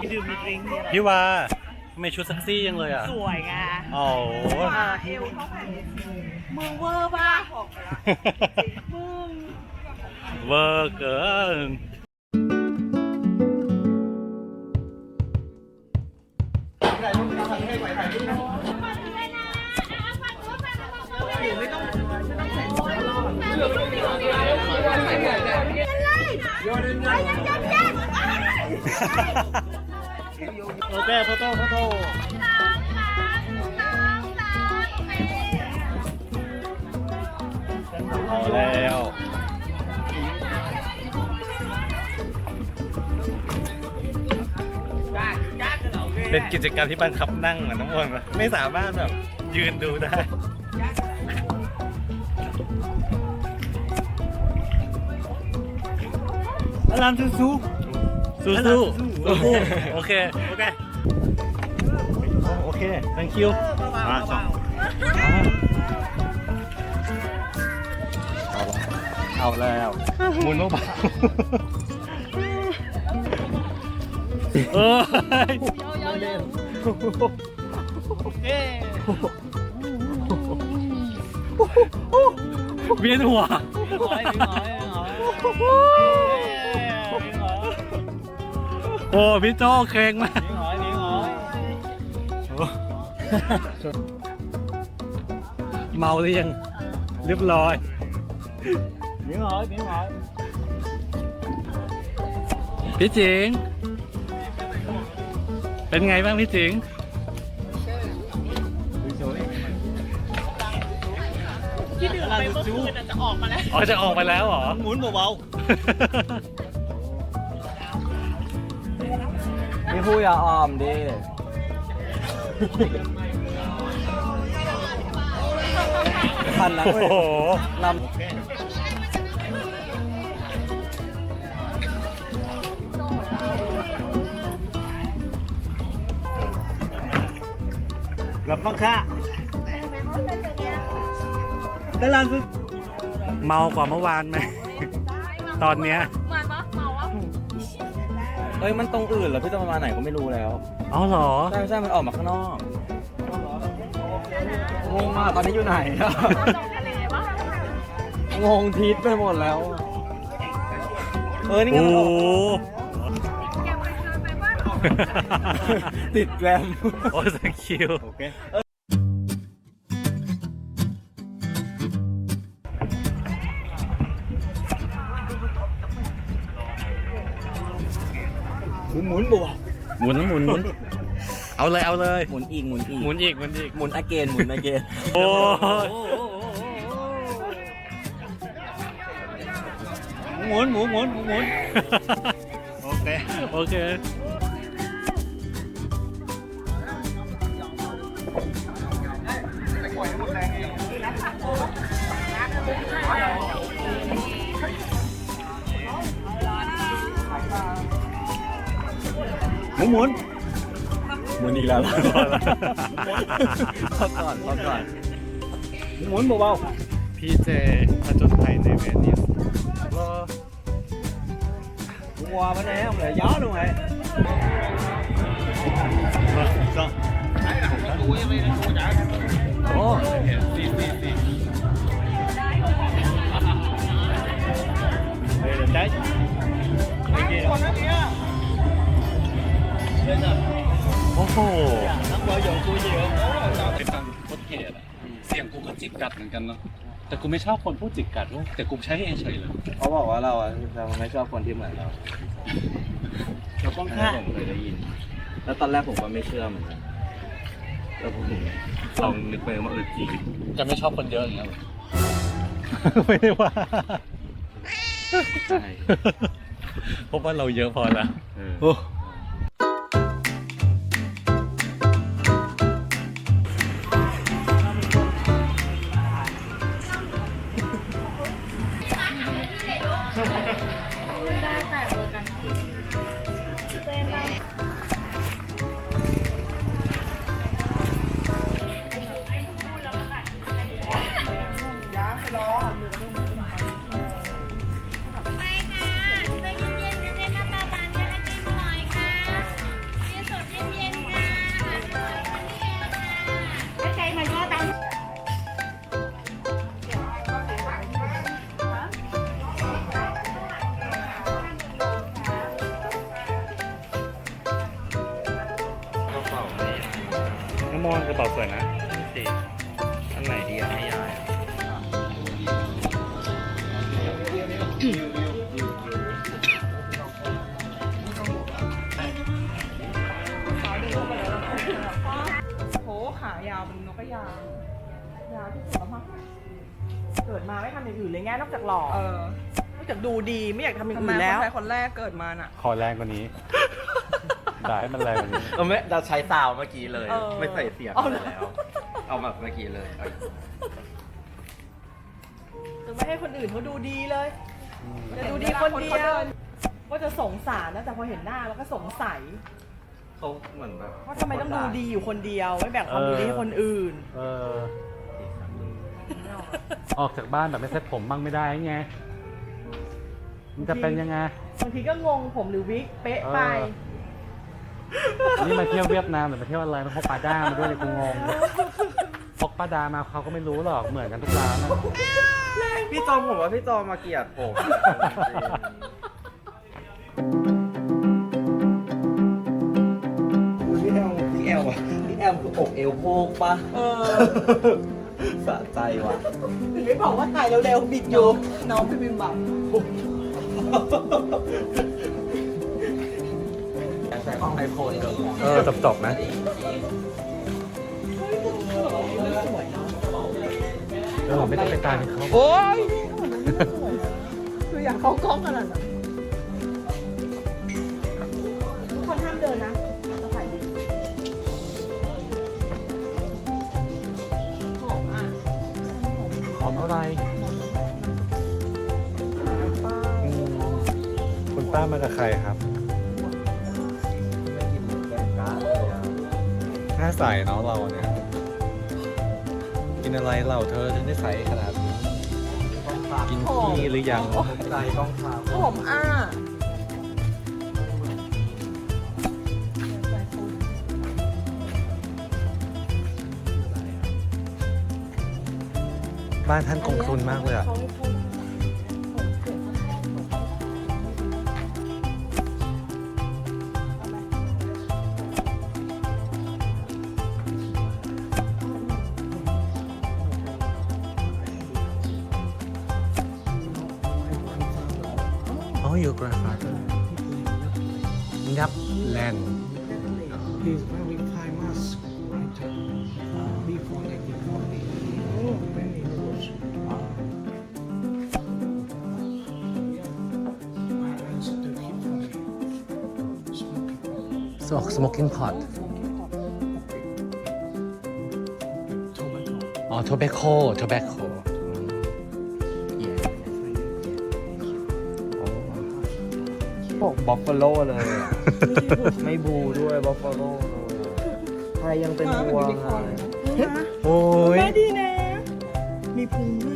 มีดื่มมีดริงก์เนี่ยพี่วาทำไมชุดเซ็กซี่ยังเลยอะสวยไงโอ้โหเออเอวมึงเวอร์ป่ะมึง เวอร์เกิน โอเคโฟโต้โฟโต้เอาแล้วเป็นกิจกรรมที่บังคับนั่งเหมือนน้องวนไม่สามารถแบบยืนดูได้อารามสู้ สู้สู้สู้สู้โอเค โอเค โอเค thank you มาสองเอาแล้วหมุนเบาๆเอ้ยเย้เวียนหัวหอยหอยหอย โอ้พี่โจ้เคร่งมากหอยหอยเมาหรือยังเรียบร้อยหอยหอยพี่จิง เป็นไงบ้างพี่จิงที่ดื่มไปเมื่อคืนจะออกมาแล้ว อ๋อจะออกไปแล้วเหรอ หมุนเบาพี่ พูดอย่าออมดิพันนะโอ้โหลำๆรับฟังค่ะตลาดสุดเมากว่าเมื่อวานไหม ตอนเนี้ย เอ้ยมันตรงอื่นเหรอพี่จะมาไหนก็ไม่รู้แล้วเอาเหรอ ใช่ใช่มันออกมาข้างนอกงงมากตอนนี้อยู่ไหนอะงงทิศไปหมดแล้วเออนี่ไงโอ้ มันอโหอก ติดแกรม โอ้สังคิว โอเค หมุนหมุนบวกหมุนหมุนหมุนเอาเลยเอาเลย หมุนอีกหมุนอีกหมุนอีกหมุนอีกหมุนอเกนหมุนอเกนโอ้ยหมุนหมุนหมุนหมุนโอเคโอเค หมุนหมุนหมุนอีกแล้วล่ะพักก่อนพักก่อนหมุนเบาพี่เจผจญภัยในเวนิสๆหัวมันแล้วเลยย้อนลงไปก็โอ้ กูก็จิกกัดเหมือนกันเนาะแต่กูไม่ชอบคนพูดจิกกัดเว้ยแต่กูใช้เองเฉยเลยเขาบอกว่าเราอะเราไม่ชอบคนที่เหมือนเราเราป้องอันค่านี้ผมเคยได้ยิน แล้วตอนแรกผมก็ไม่เชื่อเหมือนกันแล้วผมลองนึกไปว่าเออจริงจะไม่ชอบคนเยอะอย่างเงี้ยไม่ได้ว่าใช่เพราะว่าเราเยอะพอแล้วเออโอ้ เป๋าสวยนะสิอันไหนดีอะให้ยายขาดึงเข้าไปแล้วเราก็โหขายาวเป็นนกกระยางยาวที่สุดแล้วมั้งเกิดมาไม่ทำอย่างอื่นเลยไงนอกจากหล่อเออนอกจากดูดีไม่อยากทำอย่างทำไมอื่นคแล้นวไทยคนแรกเกิดมาน่ะ ขอแรงกว่านี้ ด่าให้มันแรงกว่านี้เราไม่เราใช้ซาวเมื่อกี้เลย เออไม่ใส่เสียงเอาไปเหรอแล้วเอาแบบเมื่อกี้เลยเอาจะไม่ให้คนอื่นเขาดูดีเลยอืมจะดูดีคนเดียวก็จะสงสารนะแต่พอเห็นหน้าแล้วก็สงสัยเขาเหมือนแบบว่าทำไมต้องดูดีอยู่คนเดียวไม่แบ่งความดูดีให้คนอื่น เออ ออกจากบ้านแบบไม่เซ็ตผมบ้างไม่ได้ไง มันจะเป็นยังไง บางทีก็งงผมหรือวิกเป๊ะไป เออ นี่มาเที่ยวเวียดนามหรือมาเที่ยวอะไรมาพกปาด้ามาด้วยเลยกูงงพกปาดามาเขาก็ไม่รู้หรอกเหมือนกันทุกร้านอะพี่จอมผมว่าพี่จอมมาเกลียดผมพี่แอลพี่แอลอะพี่แอลคืออกเอวโพกปะเออสะใจว่ะถึงได้บอกว่าถ่ายเร็วๆบิดอยู่น้องพี่บิมบับแต่ ของไอโฟนกับเออจบจบๆนะเออไม่ต้องไปตามเขาโอ้ยคืออยากเข้ากล้องขนาดนั้นทุกคนห้ามเดินนะจะถ่ายดีหอมอะหอมอะไรอืมคุณป้ามากับใครครับาใสเนาะเราเนี่ย กินอะไรเราเธอถึงได้ใสขนาดนี้ต้องทานกินขี้หรือยังใจต้องทานหอมอะบ้านท่านกงทุนมากเลยอะ Oh, your grandfather. Yep, land. He's very famous writer before 1940. When he was parents took him from smoking So, smoking pot. tobacco. Oh, tobacco, tobacco. พวกบัฟฟาโลเลยอะไม่บูด้วยบัฟฟาโลไทยยังเป็นวัวไงโอ้ยแม่ดีนะ มีพุงด้วย